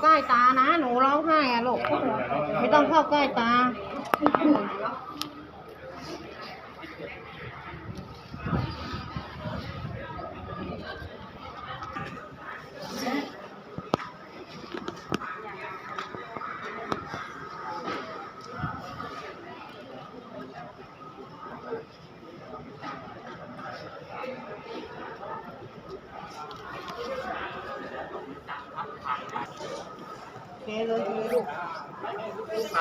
ใกล้ตานะ หนูร้องไห้อะลูกไม่ต้องเข้าใกล้ตา เทเลยลูก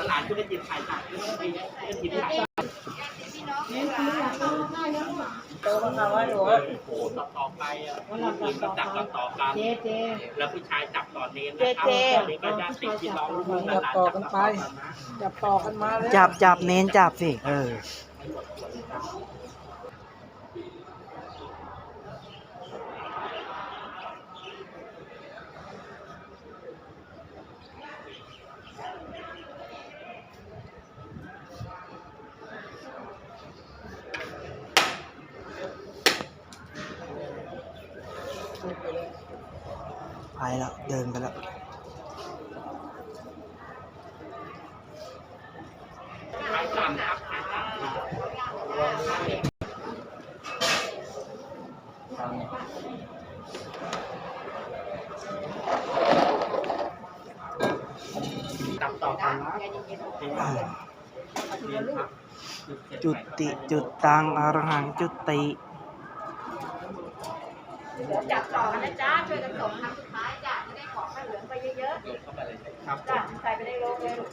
หลานๆก็ได้กินไข่ตัดก็ได้กินไข่เน้นซื้ออยากเข้าใกล้แล้วลูกโตมาค่ะว่าหนูโอ้โหต่อต่อไปอะผู้หญิงก็จับต่อต่อกันเจเจแล้วผู้ชายจับต่อเน้นนะครับตอนนี้ก็ญาติพี่น้องลูกหลานจับต่อกันนะจับต่อกันมาเลยจับจับเน้นจับสิเออ ไปแล้ว เดินไปแล้วขายต่ำครับขายต่ำครับจับต่อกันนะอ่าจุติจุดตังอรหังจุติ จับต่อกันนะจ้าช่วยกันส่งครั้งสุดท้ายจ้าจะได้ของผ้าเหลืองไปเยอะครับๆจ้าใส่ไปในโรงเลยลูก